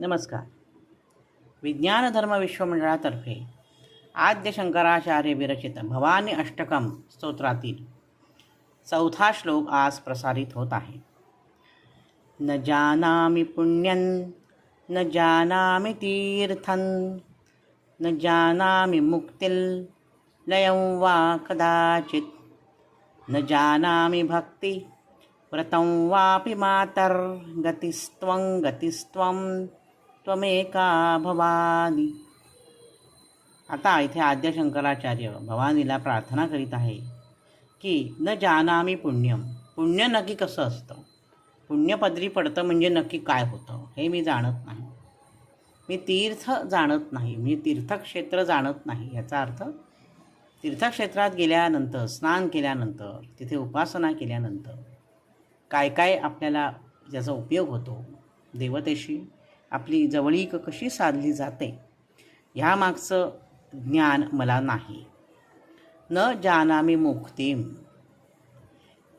नमस्कार. विज्ञान धर्म विश्वमंडळातर्फे आद्य शंकराचार्य विरचित भवानी अष्टकम स्तोत्रातील चौथा श्लोक आज प्रसारित होत आहे. न जानामि पुण्यन न जानामि तीर्थन न जानामि मुक्तिल लयं वा कदाचित् न जानामि भक्ति व्रतं वापि मातर्गतिस्त्वं गतिस्त्वं त्वमेका भवानी. आता इथे आद्य शंकराचार्य भवानीला प्रार्थना करीत आहे की न जानामी पुण्यम पुण्य नक्की कसं असतं? पुण्यपदरी पडतं म्हणजे नक्की काय होतं? हे मी जाणत नाही. मी तीर्थ जाणत नाही. मी तीर्थक्षेत्र जाणत नाही. याचा अर्थ तीर्थक्षेत्रात गेल्यानंतर स्नान केल्यानंतर तिथे उपासना केल्यानंतर काय काय आपल्याला ज्याचा उपयोग होतो? देवतेशी आपली जवळीक कशी साधली जाते? ह्यामागचं ज्ञान मला नाही. न जाना मी मुक्ती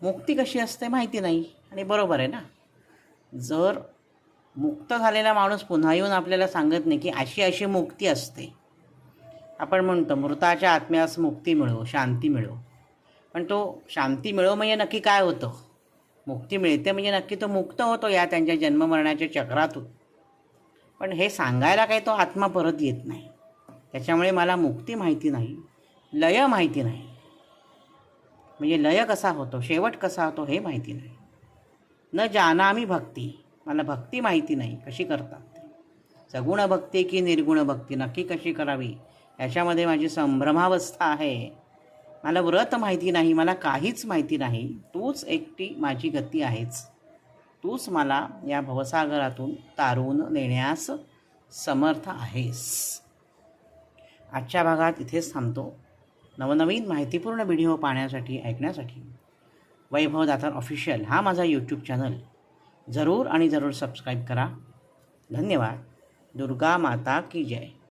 मुक्ती कशी असते माहिती नाही आणि बरोबर आहे ना? जर मुक्त झालेला माणूस पुन्हा येऊन आपल्याला सांगत नाही की अशी अशी मुक्ती असते. आपण म्हणतो मृताच्या आत्म्यास मुक्ती मिळो शांती मिळो. पण तो शांती मिळो म्हणजे नक्की काय होतं? मुक्ती मिळते म्हणजे नक्की तो मुक्त होतो या त्यांच्या जन्ममरणाच्या चक्रातून. पण हे सांगायला काही तो आत्मा परत येत नाही. त्याच्यामुळे मला मुक्ती माहिती नाही लय माहिती नाही. म्हणजे लय कसा होतो शेवट कसा होतो हे माहिती नाही. न जाना मी भक्ती मला भक्ती माहिती नाही कशी करतात सगुण भक्ती की निर्गुण भक्ती नक्की कशी करावी? याच्यामध्ये माझी संभ्रमावस्था आहे. मला व्रत माहिती नाही मला काहीच माहिती नाही तूच एकटी माझी गती आहेच. तूच मला या भवसागरातून तारून नेण्यास समर्थ आहेस. आजच्या भागात इथेच थांबतो. नवनवीन माहितीपूर्ण व्हिडिओ पाहण्यासाठी ऐकण्यासाठी वैभव दातार ऑफिशियल हा माझा यूट्यूब चॅनल जरूर आणि जरूर सबस्क्राईब करा. धन्यवाद. दुर्गा माता की जय.